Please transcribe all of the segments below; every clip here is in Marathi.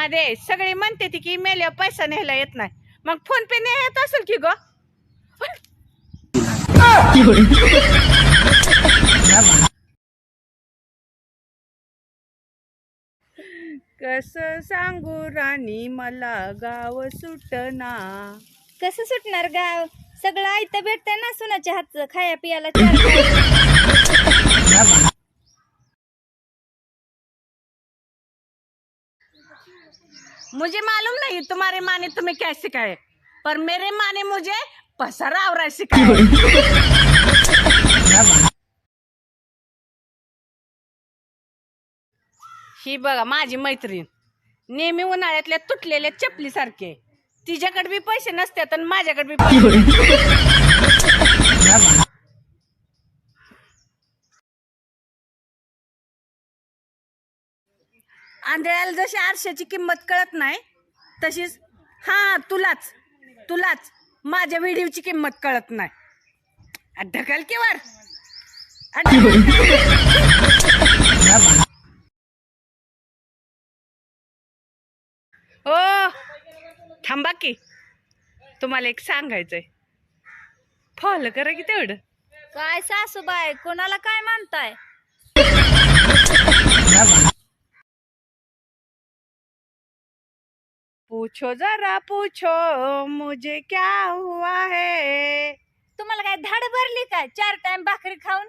माझे सगळी म्हणते ती की मेल्या पैसा न्यायला येत नाही. मग फोन पे नाही येत असेल की ग? कस सांगू राणी मला गाव सुटना. कसं सुटणार गाव? सगळं आयतं भेटतंय ना सुनाच्या हातचं खाया पियाला चार मुझे मालूम नहीं तुम्हारे माने तुम्हें क्या सिखाए पर मेरे माने मुझे पसरा आवरा सिखाए ही बघा माझी मैत्रीण नेहमी उन्हाळ्यातल्या तुटलेल्या चपली सारखे तिच्याकडे बी पैसे नसतात आणि माझ्याकडे बी आंधळ्याला जशी आरशाची किंमत कळत नाही तशीच हा तुलाच. तुलाच. माझ्या व्हिडिओची किंमत कळत नाही. ढकल की ओ हो, थांबा की. तुम्हाला एक सांगायचंय. फॉलो करा की तेवढं. काय सासूबाई कोणाला काय म्हणताय? पूछो जरा पूछो मुझे क्या हुआ है? तुम्हाला काय धाड भरली काय चार टाइम भाकरी खाऊन?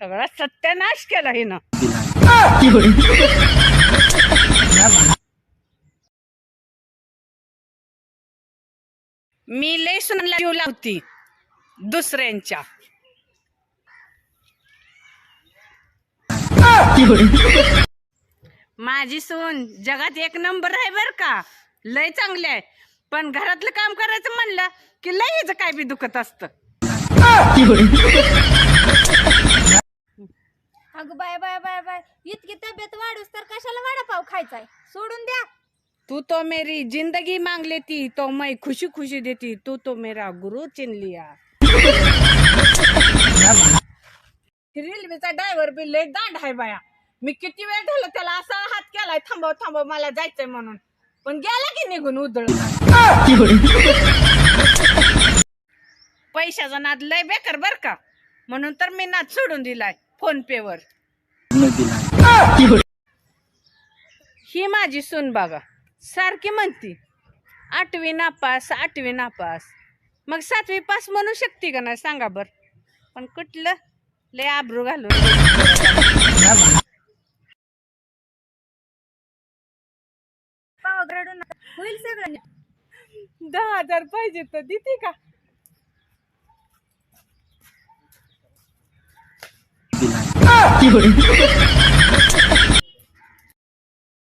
सगळा सत्यानाश केला हिनं. मी लय सुनाला जीव लावती दुसऱ्यांच्या. माझी सून जगात एक नंबर आहे बर का? लय चांगली आहे. पण घरातलं काम करायचं म्हणलं की लय हिचं काय बी दुखत असतं. अगं बाय बाय बाय बाय. इतकी तब्येत वाढूस तर कशाला वडापाव खायचाय? सोडून द्या. तू तो मेरी जिंदगी मांग लेती तो मैं खुशी खुशी देती. तू तो मेरा गुरु चिन लिया. रेल्वेचा ड्रायव्हर बी लय दांड आहे बाया. मी किती वेळ झालं त्याला असा हात केलाय थांबव थांबव मला जायचंय म्हणून. पण गेला की निघून उधळ पैशाचा नाद लय बेकार बर का. म्हणून तर मी नाद सोडून दिलाय फोन पे वर ही माझी सून बघा सारखी म्हणती आठवी नापास आठवी नापास. मग सातवी पास म्हणू शकते का नाही सांगा बर. पण कुठलं? लय आबरू घालून. रडू नका. होईल सगळं. दहा हजार पाहिजे तर देते का?